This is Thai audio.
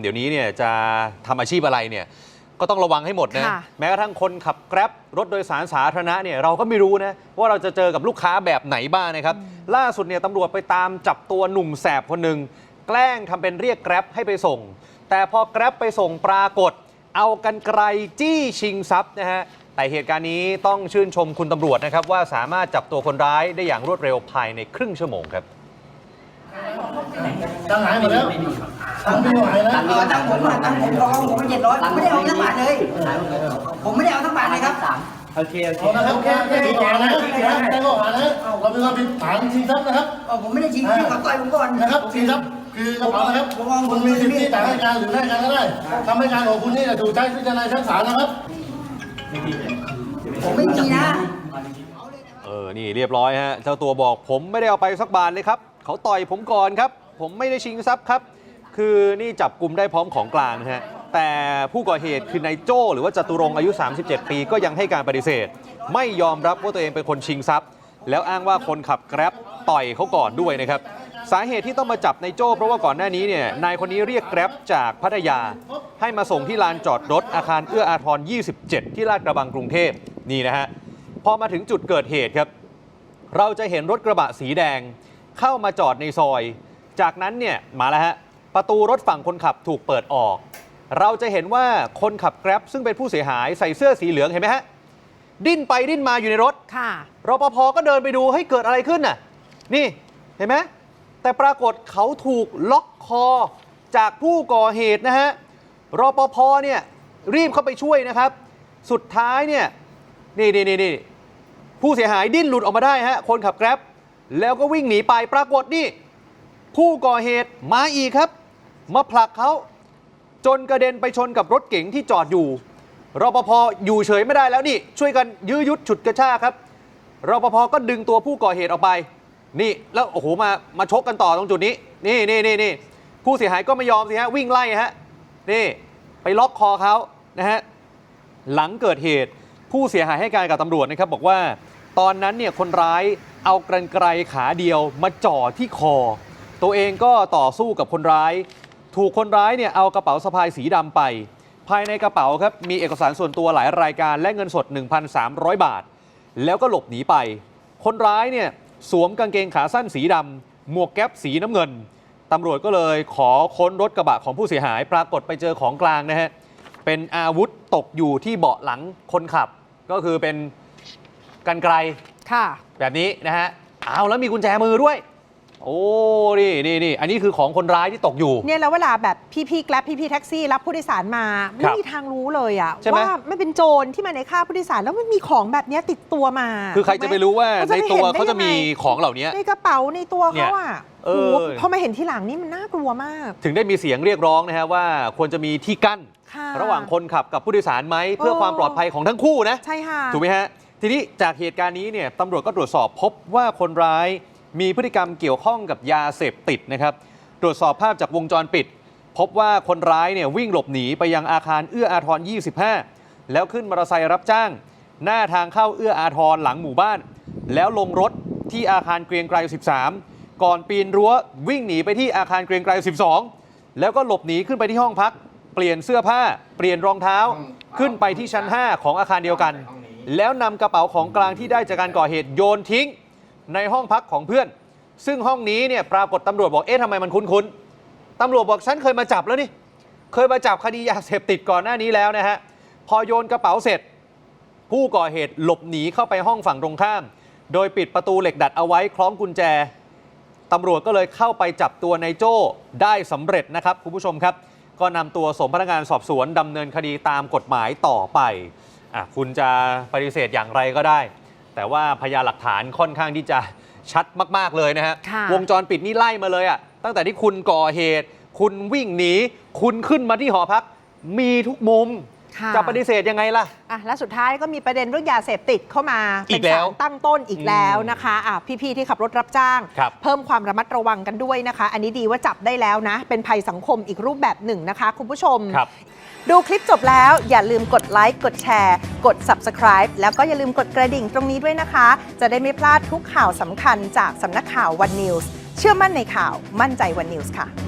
เดี๋ยวนี้เนี่ยจะทำอาชีพอะไรเนี่ยก็ต้องระวังให้หมดนะค่ะแม้กระทั่งคนขับแกร็บรถโดยสารสาธารณะเนี่ยเราก็ไม่รู้นะ ว่าเราจะเจอกับลูกค้าแบบไหนบ้างนะครับ ล่าสุดเนี่ยตำรวจไปตามจับตัวหนุ่มแสบคนหนึ่งแกล้งทำเป็นเรียกแกร็บให้ไปส่ง แต่พอแกร็บไปส่งปรากฏ เอากันไกลจี้ชิงทรัพย์นะฮะแต่เหตุการณ์นี้ต้องชื่นชมคุณตำรวจนะครับว่าสามารถจับตัวคนร้ายได้อย่างรวดเร็วภายในครึ่งชั่วโมงครับตังค์หายหมดแล้ว ตังค์ไม่หายนะเออตั้งผมอะตั้งผมรองผมเป็นเจ็ดร้อยผมไม่ได้เอาทั้งบาทเลย ผมไม่ได้เอาทั้งบาทเลยครับโอเคโอเคเอานะครับแค่แค่ถูกหานะแค่ข้อหานะเราเป็นความผิดฐานชิงทรัพย์นะครับเออผมไม่ได้ชิงที่เขาต่อยผมก่อนนะครับชิงทรัพย์คือกระเป๋านะครับคุณมีสิทธิ์ที่จะให้การหรือไม่ให้การก็ได้ทำให้การของคุณนี่จะถูกใช้พิจารณาชั้นศาลนะครับผมไม่มีนะเออ นี่เรียบร้อยฮะ เจ้าตัวบอกผมไม่ได้เอาไปสักบาทเลยครับ เขาต่อยผมก่อนครับ ผมไม่ได้ชิงทรัพย์ครับ คือนี่จับกลุ่มได้พร้อมของกลางนะฮะแต่ผู้ก่อเหตุคือนายโจ้หรือว่าจตุรงอายุ 37 ปีก็ยังให้การปฏิเสธ ไม่ยอมรับว่าตัวเองเป็นคนชิงทรัพย์ แล้วอ้างว่าคนขับแกร็บต่อยเขาก่อนด้วยนะครับสาเหตุที่ต้องมาจับนายโจ้เพราะว่าก่อนหน้านี้เนี่ยนายคนนี้เรียกแกร็บจากพัทยา ให้มาส่งที่ลานจอดรถอาคารเอื้ออาทร 27 ที่ลาดกระบังกรุงเทพนี่นะฮะพอมาถึงจุดเกิดเหตุครับ เราจะเห็นรถกระบะสีแดง เข้ามาจอดในซอย จากนั้นเนี่ยมาแล้วฮะ ประตูรถฝั่งคนขับถูกเปิดออก เราจะเห็นว่าคนขับแกร็บซึ่งเป็นผู้เสียหายใส่เสื้อสีเหลืองเห็นไหมฮะดิ้นไปดิ้นมาอยู่ในรถค่ะรปภก็เดินไปดูให้ยเกิดอะไรขึ้นน่ะ นี่เห็นไหมแต่ปรากฏเขาถูกล็อกคอจากผู้ก่อเหตุนะฮะรปภเนี่ยรีบเข้าไปช่วยนะครับ สุดท้ายเนี่ยนี่นี่นี่นี่ผู้เสียหายดิ้นหลุดออกมาได้ฮะคนขับแกร็บแล้วก็วิ่งหนีไปปรากฏนี่ ผู้ก่อเหตุมาอีกครับ มาผลักเขาจนกระเด็นไปชนกับรถเก๋งที่จอดอยู่รปภอยู่เฉยไม่ได้แล้วนี่ ช่วยกันยื้อยุดฉุดกระชากครับรปภก็ดึงตัวผู้ก่อเหตุออกไป นี่แล้วโอ้โหมามาชกกันต่อตรงจุดนี้ นี่นี่นี่นี่ผู้เสียหายก็ไม่ยอมสิฮะวิ่งไล่ฮะนี่ไปล็อกคอเขานะฮะหลังเกิดเหตุผู้เสียหายให้การกับตำรวจนะครับบอกว่าตอนนั้นเนี่ยคนร้ายเอากรรไกรขาเดียวมาจ่อที่คอ ตัวเองก็ต่อสู้กับคนร้าย ถูกคนร้ายเนี่ยเอากระเป๋าสะพายสีดำไป ภายในกระเป๋าครับมีเอกสารส่วนตัวหลายรายการและเงินสด 1,300 บาท แล้วก็หลบหนีไป คนร้ายเนี่ยสวมกางเกงขาสั้นสีดำหมวกแก๊ปสีน้ำเงินตำรวจก็เลยขอค้นรถกระบะของผู้เสียหาย ปรากฏไปเจอของกลางนะฮะเป็นอาวุธตกอยู่ที่เบาะหลังคนขับ ก็คือเป็นกันไกลค่ะ แบบนี้นะฮะเอาแล้วมีกุญแจมือด้วย โอ้นี่นี่นี่อันนี้คือของคนร้ายที่ตกอยู่ เนี่ยแล้วเวลาแบบพี่ๆแกร็บพี่ๆแท็กซี่รับผู้โดยสารมา ไม่ครับมีทางรู้เลยอะใช่ไหม ว่าไม่เป็นโจรที่มาในค่าผู้โดยสารแล้วมันมีของแบบเนี้ยติดตัวมาคือใครจะไปรู้ว่าเขในจะไปตัวห็นได้เขาจะมียังไงของเหล่านี้ ในกระเป๋าในตัวเนี่เขายอะเออโอ้โหพอมาเห็นทีหลังนี่มันน่ากลัวมากถึงได้มีเสียงเรียกร้องนะฮะว่าควรจะมีที่กั้น ค่ะ ระหว่างคนขับกับผู้โดยสารไหมเพื่อเออ ความปลอดภัยของทั้งคู่นะ ใช่ค่ะ ถูกไหมฮะ ทีนี้จากเหตุการณ์นี้เนี่ยตำรวจก็ตรวจสอบพบว่าคนร้าย มีพฤติกรรมเกี่ยวข้องกับยาเสพติดนะครับ ตรวจสอบภาพจากวงจรปิด พบว่าคนร้ายเนี่ยวิ่งหลบหนีไปยังอาคารเอื้ออาทร 25 แล้วขึ้นมอเตอร์ไซค์รับจ้าง หน้าทางเข้าเอื้ออาทรหลังหมู่บ้าน แล้วลงรถที่อาคารเกรียงไกร 13 ก่อนปีนรั้ววิ่งหนีไปที่อาคารเกรียงไกร 12 แล้วก็หลบหนีขึ้นไปที่ห้องพัก เปลี่ยนเสื้อผ้า เปลี่ยนรองเท้า ขึ้นไปที่ชั้น 5 ของอาคารเดียวกัน แล้วนำกระเป๋าของกลางที่ได้จากการก่อเหตุโยนทิ้ง ในห้องพักของเพื่อน ซึ่งห้องนี้เนี่ยปรากฏตำรวจบอกเอ๊ะทำไมมันคุ้นๆตำรวจบอกฉันเคยมาจับแล้วนี่เคยมาจับคดียาเสพติดก่อนหน้านี้แล้วนะฮะพอโยนกระเป๋าเสร็จ ผู้ก่อเหตุหลบหนีเข้าไปห้องฝั่งตรงข้าม โดยปิดประตูเหล็กดัดเอาไว้คล้องกุญแจตำรวจก็เลยเข้าไปจับตัวนายโจ้ได้สำเร็จนะครับคุณผู้ชมครับ ก็นำตัวส่งพนักงานสอบสวนดำเนินคดีตามกฎหมายต่อไปอคุณจะปฏิเสธอย่างไรก็ได้ แต่ว่าพยานหลักฐานค่อนข้างที่จะชัดมาก ๆ เลยนะฮะ ค่ะ วงจรปิดนี่ไล่มาเลยอะตั้งแต่ที่คุณก่อเหตุ คุณวิ่งหนี คุณขึ้นมาที่หอพัก มีทุกมุมค่ะ จะปฏิเสธยังไงล่ะอะและสุดท้ายก็มีประเด็นเรื่องยาเสพติดเข้ามาอีเป็นกแล้วสารตั้งต้นอีกแล้วนะคะอะพี่ๆที่ขับรถรับจ้างครับเพิ่มความระมัดระวังกันด้วยนะคะ อันนี้ดีว่าจับได้แล้วนะ เป็นภัยสังคมอีกรูปแบบหนึ่งนะคะคุณผู้ชมครับดูคลิปจบแล้วอย่าลืมกดไลค์กดแชร์ กด Subscribe แล้วก็อย่าลืมกดกระดิ่งตรงนี้ด้วยนะคะ จะได้ไม่พลาดทุกข่าวสำคัญจากสำนักข่าววันนิวส์เชื่อมั่นในข่าวมั่นใจวันนิวส์ค่ะ